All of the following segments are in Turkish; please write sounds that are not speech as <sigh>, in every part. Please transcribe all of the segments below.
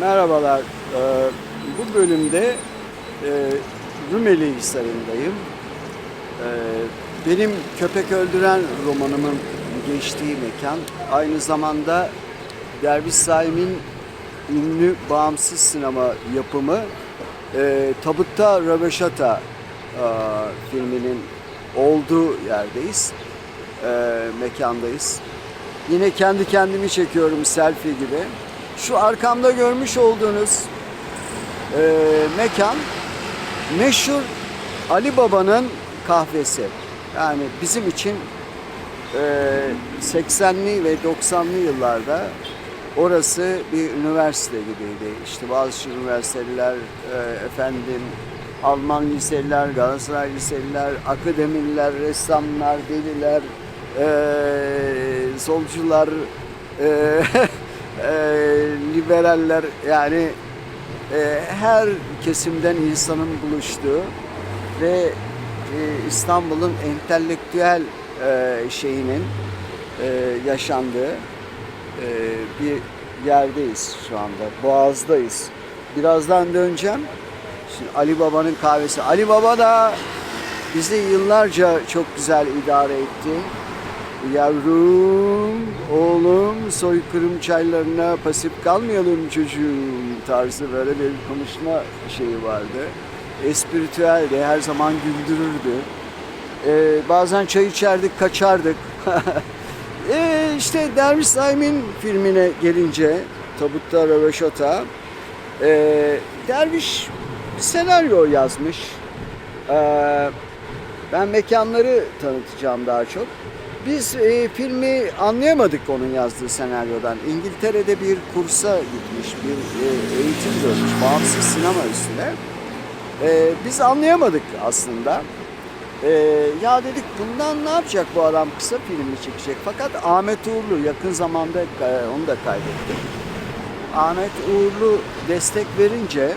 Merhabalar. Ee, bu bölümde e, Rumeli Hisarı'ndayım. Ee, benim Köpek Öldüren romanımın geçtiği mekan. Aynı zamanda Derviş Saim'in ünlü bağımsız sinema yapımı e, Tabutta Röveşata e, filminin olduğu yerdeyiz. E, mekandayız. Yine kendi kendimi çekiyorum selfie gibi. Şu arkamda görmüş olduğunuz e, mekan meşhur Ali Baba'nın kahvesi. Yani bizim için e, 80'li ve 90'lı yıllarda orası bir üniversite gibiydi. İşte bazı üniversiteler, e, efendim Alman liseliler, Galatasaray liseliler, akademiler, ressamlar, deliler, e, solcular, e, <laughs> e, liberaller yani e, her kesimden insanın buluştuğu ve e, İstanbul'un entelektüel e, şeyinin e, yaşandığı e, bir yerdeyiz şu anda. Boğaz'dayız. Birazdan döneceğim. Şimdi Ali Baba'nın kahvesi. Ali Baba da bizi yıllarca çok güzel idare etti. Yavrum, oğlum, soykırım çaylarına pasif kalmayalım çocuğum tarzı böyle bir konuşma şeyi vardı. Espritüeldi, her zaman güldürürdü. Ee, bazen çay içerdik, kaçardık. <laughs> ee, işte Derviş Saim'in filmine gelince, Tabutta Röveşata, ee, Derviş bir senaryo yazmış. Ee, ben mekanları tanıtacağım daha çok. Biz e, filmi anlayamadık onun yazdığı senaryodan. İngiltere'de bir kursa gitmiş, bir e, eğitim görmüş, bağımsız sinema üstüne. E, biz anlayamadık aslında. E, ya dedik bundan ne yapacak bu adam kısa filmi çekecek. Fakat Ahmet Uğurlu yakın zamanda e, onu da kaybettik. Ahmet Uğurlu destek verince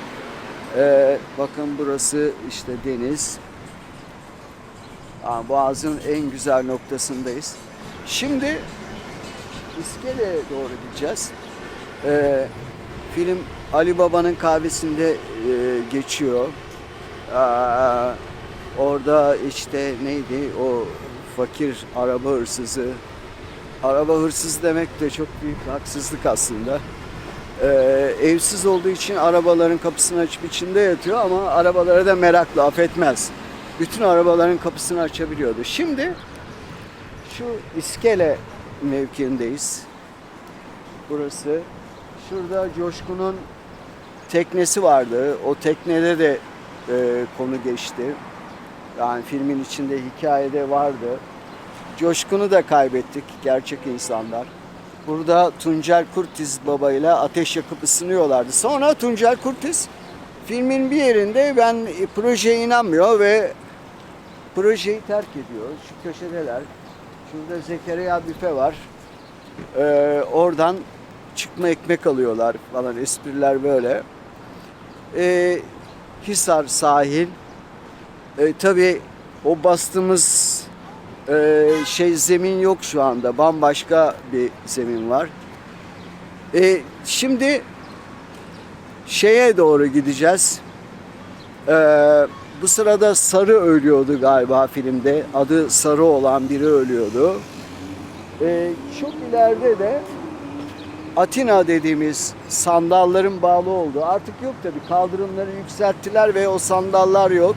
e, bakın burası işte deniz. Boğaz'ın en güzel noktasındayız. Şimdi İskele'ye doğru gideceğiz. Ee, film Ali Baba'nın kahvesinde e, geçiyor. Aa, orada işte neydi o fakir araba hırsızı. Araba hırsız demek de çok büyük haksızlık aslında. Ee, evsiz olduğu için arabaların kapısını açıp içinde yatıyor ama arabalara da meraklı affetmez bütün arabaların kapısını açabiliyordu. Şimdi şu iskele mevkiindeyiz. Burası. Şurada Coşkun'un teknesi vardı. O teknede de e, konu geçti. Yani filmin içinde hikayede vardı. Coşkun'u da kaybettik gerçek insanlar. Burada Tuncel Kurtiz babayla ateş yakıp ısınıyorlardı. Sonra Tuncel Kurtiz filmin bir yerinde ben e, projeye inanmıyor ve projeyi terk ediyor. Şu köşedeler. Şurada Zekeriya büfe var. Ee, oradan çıkma ekmek alıyorlar falan espriler böyle. Ee, Hisar sahil. Ee, tabii o bastığımız e, şey zemin yok şu anda. Bambaşka bir zemin var. Ee, şimdi şeye doğru gideceğiz. Ee, bu sırada Sarı ölüyordu galiba filmde. Adı Sarı olan biri ölüyordu. Ee, çok ileride de Atina dediğimiz sandalların bağlı olduğu artık yok tabi kaldırımları yükselttiler ve o sandallar yok.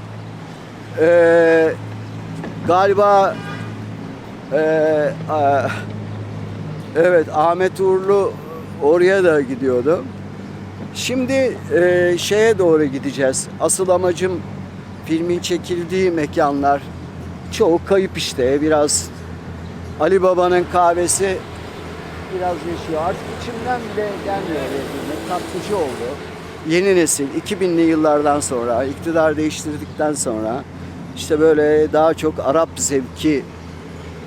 Ee, galiba ee, a- evet Ahmet Uğurlu oraya da gidiyordu. Şimdi e, şeye doğru gideceğiz. Asıl amacım filmin çekildiği mekanlar çoğu kayıp işte. Biraz Ali Baba'nın kahvesi biraz yaşıyor. Artık içimden bile gelmiyor. Tatlıcı oldu. Yeni nesil 2000'li yıllardan sonra iktidar değiştirdikten sonra işte böyle daha çok Arap zevki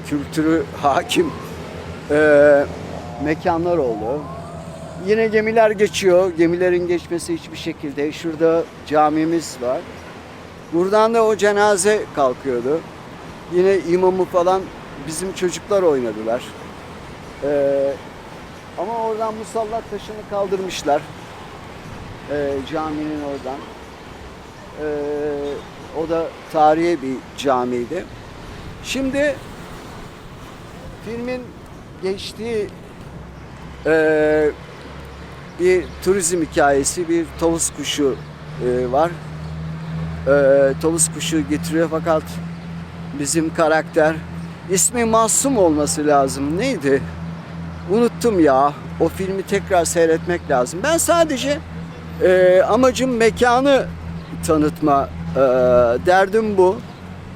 kültürü hakim e, mekanlar oldu. Yine gemiler geçiyor. Gemilerin geçmesi hiçbir şekilde. Şurada camimiz var. Buradan da o cenaze kalkıyordu. Yine imamı falan bizim çocuklar oynadılar. Ee, ama oradan musallat taşını kaldırmışlar. e, caminin oradan. E, o da tarihi bir camiydi. Şimdi filmin geçtiği e, bir turizm hikayesi, bir tavus kuşu e, var. E, tavus kuşu getiriyor fakat bizim karakter ismi Masum olması lazım. Neydi? Unuttum ya. O filmi tekrar seyretmek lazım. Ben sadece e, amacım mekanı tanıtma e, derdim bu.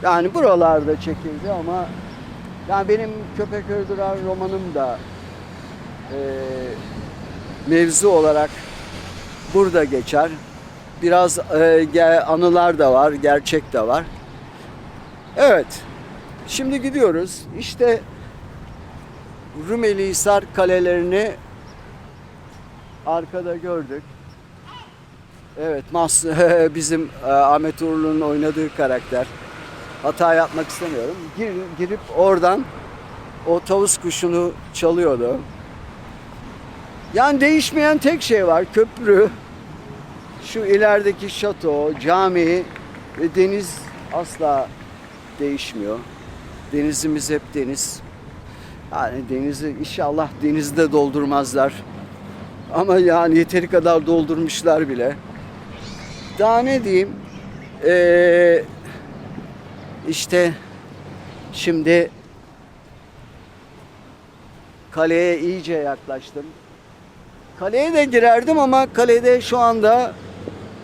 Yani buralarda çekildi ama yani benim Köpek Öldüren romanım da e, mevzu olarak burada geçer. Biraz e, anılar da var, gerçek de var. Evet, şimdi gidiyoruz. İşte Rumeli Hisar kalelerini arkada gördük. Evet, Mas <laughs> bizim e, Ahmet Uğurlu'nun oynadığı karakter. Hata yapmak istemiyorum. Gir, girip oradan o tavus kuşunu çalıyordu. Yani değişmeyen tek şey var. Köprü, şu ilerideki şato, cami ve deniz asla değişmiyor. Denizimiz hep deniz. Yani denizi inşallah denizde doldurmazlar. Ama yani yeteri kadar doldurmuşlar bile. Daha ne diyeyim? Ee, işte şimdi kaleye iyice yaklaştım. Kaleye de girerdim ama kalede şu anda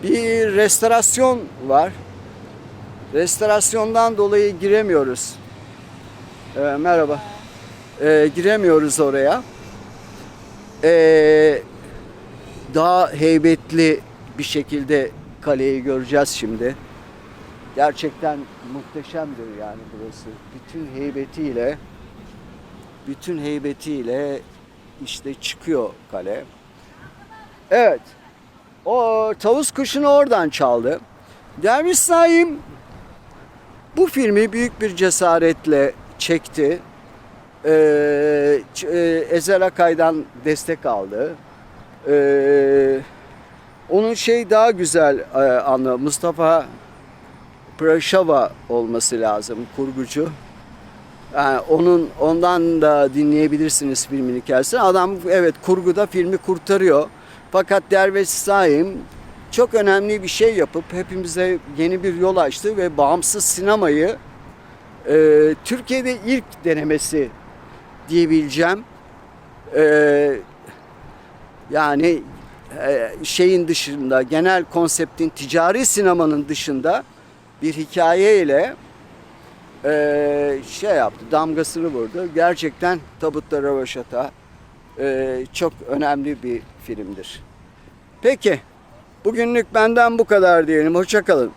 bir restorasyon var. Restorasyondan dolayı giremiyoruz. Ee, merhaba. Ee, giremiyoruz oraya. Ee, daha heybetli bir şekilde kaleyi göreceğiz şimdi. Gerçekten muhteşemdir yani burası. Bütün heybetiyle bütün heybetiyle işte çıkıyor kale. Evet. O tavus kuşunu oradan çaldı. Derviş Saim bu filmi büyük bir cesaretle çekti. Ee, e, Ezel Akay'dan destek aldı. Ee, onun şey daha güzel e, anı Mustafa Praşava olması lazım kurgucu. Yani onun ondan da dinleyebilirsiniz filmin hikayesini. Adam evet kurguda filmi kurtarıyor. Fakat Derviş Saim çok önemli bir şey yapıp hepimize yeni bir yol açtı ve bağımsız sinemayı e, Türkiye'de ilk denemesi diyebileceğim. E, yani e, şeyin dışında genel konseptin ticari sinemanın dışında bir hikayeyle e, şey yaptı damgasını vurdu. Gerçekten Tabutta Röveşata e, çok önemli bir filmdir. Peki bugünlük benden bu kadar diyelim. Hoşçakalın.